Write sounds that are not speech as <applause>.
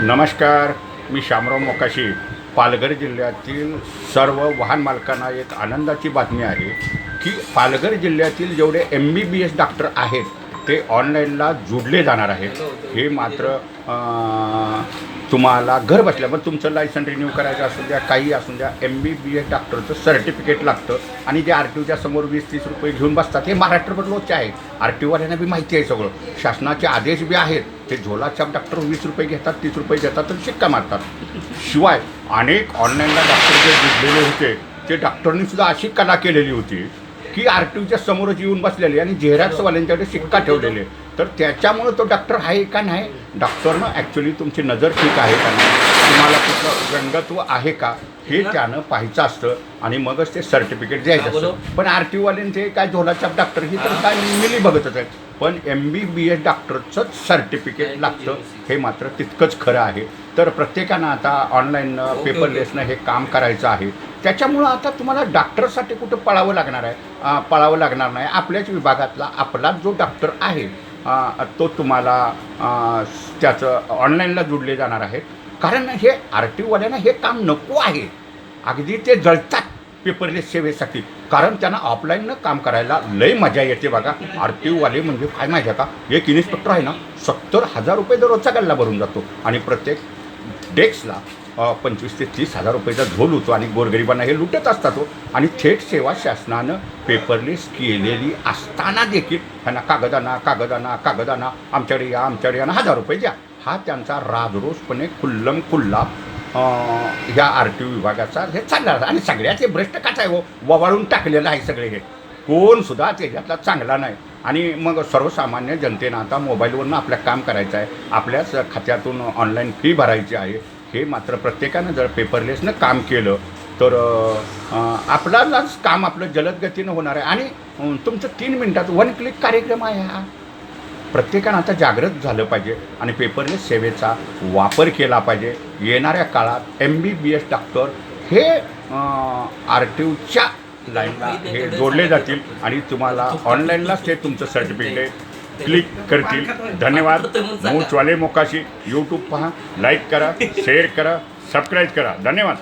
नमस्कार मी शामराव मोकाशी. पालघर जिल्ह्यातील सर्व वाहन मालकांना एक आनंदाची बातमी आहे की पालघर जिल्ह्यातील जेवढे M B B S doctor आहेत ते ऑनलाईनला जोडले जाणार आहेत. हे मात्र तुम्हाला घर बसल्या पण तुमचं लायसन रिन्यू करायचं असू द्या काही असू द्या एम बी बी एस डॉक्टरचं सर्टिफिकेट लागतं आणि जे आर टी ओच्या समोर वीस तीस रुपये घेऊन बसतात हे महाराष्ट्रभर लोकचे आहे आर टी ओवाल्यांना बी माहिती आहे सगळं. शासनाचे आदेश बी आहेत. ते झोलाच्या डॉक्टर वीस रुपये घेतात तीस रुपये देतात आणि शिक्का मारतात. शिवाय अनेक ऑनलाईनला डॉक्टर जे जुडलेले होते ते डॉक्टरनी सुद्धा अशी कला केलेली होती की आर टी ओच्या समोरच येऊन बसलेले आणि झेरॉक्सवाल्यांच्याकडे शिक्का ठेवलेले. तर त्याच्यामुळं तो डॉक्टर आहे का नाही? डॉक्टरनं ॲक्च्युली तुमची नजर ठीक आहे का नाही? तुम्हाला कुठलं रंगत्व आहे का? हे त्यानं पाहायचं असतं आणि मगच ते सर्टिफिकेट द्यायचं असतं. पण आर टी ओवाल्यांचे काय झोलाच्या डॉक्टर ही तर काय मिली बघतच आहेत. पण एम बी बी एस डॉक्टरचंच सर्टिफिकेट लागतं. हे मात्र तितकंच खरं आहे. तर प्रत्येकानं आता ऑनलाईन पेपरलेसनं हे काम करायचं आहे. त्याच्यामुळं आता तुम्हाला डॉक्टरसाठी कुठं पळावं लागणार आहे? पळावं लागणार नाही. आपल्याच विभागातला आपला जो डॉक्टर आहे तो तुम्हाला त्याचं ऑनलाईनला जोडले जाणार आहे कारण हे आर टी ओवाल्यांना हे काम नको आहे. अगदी ते जळतात. पेपरलेस सेवेसाठी. कारण त्यांना ऑफलाईननं काम करायला लय मजा येते बघा. आर टी ओवाले म्हणजे काय माहिती आहे का एक इन्स्पेक्टर आहे ना सत्तर हजार रुपये दररोजचा गल्ला भरून जातो. आणि प्रत्येक डेस्कला पंचवीस ते तीस हजार रुपयाचा झोल होतो आणि गोरगरिबांना हे लुटत असतात तो आणि थेट सेवा शासनानं पेपरलेस केलेली असताना देखील ह्यांना कागदाना कागदाना कागदाना आमच्याकडे या आमच्याकडे या हजार रुपये द्या. हा त्यांचा राजरोसपणे खुल्लम खुल्ला ह्या आर टी ओ विभागाचा हे चालणार. आणि सगळ्यात हे भ्रष्ट काच आहे हो? ववाळून टाकलेलं आहे सगळे हे. कोण सुद्धा त्याच्यातला चांगला नाही. आणि मग सर्वसामान्य जनतेनं आता मोबाईलवरून आपलं काम करायचं आहे. आपल्याच खात्यातून ऑनलाईन फी भरायची आहे. हे मात्र प्रत्येकानं जर पेपरलेसनं काम केलं तर आपल्यालाच काम आपलं जलद गतीनं होणार आहे. आणि तुमचं तीन मिनटात वन क्लिक कार्यक्रम आहे हा. प्रत्येकानं आता जागृत झालं पाहिजे. आणि पेपरलेस सेवेचा वापर केला पाहिजे. येणाऱ्या काळात M B B S doctor हे आर टी ओच्या लाईनला हे जोडले जातील आणि तुम्हाला ऑनलाईनलाच ते तुमचं सर्टिफिकेट क्लिक करतील. धन्यवाद. मूचवाले मोकाशी. यूट्यूब पहा लाईक करा <laughs> शेअर करा सबस्क्राईब करा. धन्यवाद.